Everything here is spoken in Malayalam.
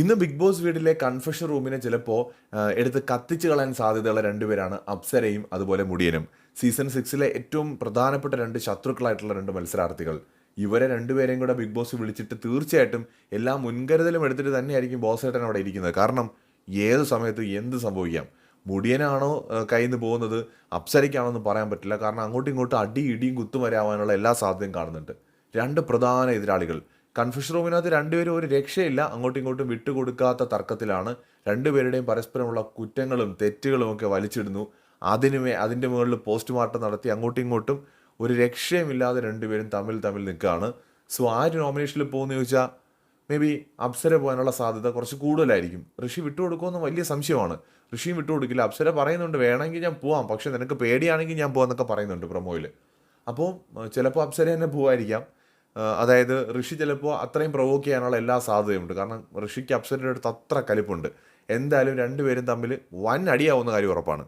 ഇന്ന് ബിഗ് ബോസ് വീടിലെ കൺഫഷൻ റൂമിനെ ചിലപ്പോൾ എടുത്ത് കത്തിച്ച് കളയാൻ സാധ്യതയുള്ള രണ്ടുപേരാണ് അപ്സരയും അതുപോലെ മുടിയനും. സീസൺ സിക്സിലെ ഏറ്റവും പ്രധാനപ്പെട്ട രണ്ട് ശത്രുക്കളായിട്ടുള്ള രണ്ട് മത്സരാർത്ഥികൾ. ഇവരെ രണ്ടുപേരെയും കൂടെ ബിഗ് ബോസ് വിളിച്ചിട്ട് തീർച്ചയായിട്ടും എല്ലാ മുൻകരുതലും എടുത്തിട്ട് തന്നെയായിരിക്കും ബോസ് ഏട്ടൻ അവിടെ ഇരിക്കുന്നത്. കാരണം ഏത് സമയത്ത് എന്ത് സംഭവിക്കാം? മുടിയനാണോ കയ്യിൽ നിന്ന് പോകുന്നത്? അപ്സരയ്ക്കാണോ എന്ന് പറയാൻ പറ്റില്ല. കാരണം അങ്ങോട്ടും ഇങ്ങോട്ടും അടി ഇടിയും കുത്തും വരാവാനുള്ള എല്ലാ സാധ്യതയും കാണുന്നുണ്ട്. രണ്ട് പ്രധാന എതിരാളികൾ. കൺഫ്യൂഷൻ റൂമിനകത്ത് രണ്ടുപേരും ഒരു രക്ഷയില്ല. അങ്ങോട്ടും ഇങ്ങോട്ടും വിട്ടുകൊടുക്കാത്ത തർക്കത്തിലാണ്. രണ്ടുപേരുടെയും പരസ്പരമുള്ള കുറ്റങ്ങളും തെറ്റുകളും ഒക്കെ വലിച്ചിടുന്നു. അതിന് മേ അതിന്റെ മുകളിൽ പോസ്റ്റ്മോർട്ടം നടത്തി അങ്ങോട്ടും ഇങ്ങോട്ടും ഒരു രക്ഷയുമില്ലാതെ രണ്ടുപേരും തമ്മിൽ തമ്മിൽ നിൽക്കുകയാണ്. സോ ആ ഒരു നോമിനേഷനിൽ പോകുന്ന ചോദിച്ചാൽ മേ ബി അപ്സര പോകാനുള്ള സാധ്യത കുറച്ച് കൂടുതലായിരിക്കും. ഋഷി വിട്ടുകൊടുക്കുമെന്ന് വലിയ സംശയമാണ്. ഋഷിയും വിട്ടുകൊടുക്കില്ല. അപ്സര പറയുന്നുണ്ട് വേണമെങ്കിൽ ഞാൻ പോവാം. പക്ഷേ നിനക്ക് പേടിയാണെങ്കിൽ ഞാൻ പോകാമെന്നൊക്കെ പറയുന്നുണ്ട് പ്രൊമോയിൽ അപ്പോൾ ചിലപ്പോൾ അപ്സര തന്നെ പോവായിരിക്കാം. അതായത് ഋഷി ചിലപ്പോൾ അത്രയും പ്രൊവോക്ക് ചെയ്യാനുള്ള എല്ലാ സാധ്യതയുമുണ്ട്. കാരണം ഋഷിക്ക് അപ്സരയുടെ അടുത്ത് അത്ര കലിപ്പുണ്ട്. എന്തായാലും രണ്ടുപേരും തമ്മിൽ വൻ അടിയാവുന്ന കാര്യം ഉറപ്പാണ്.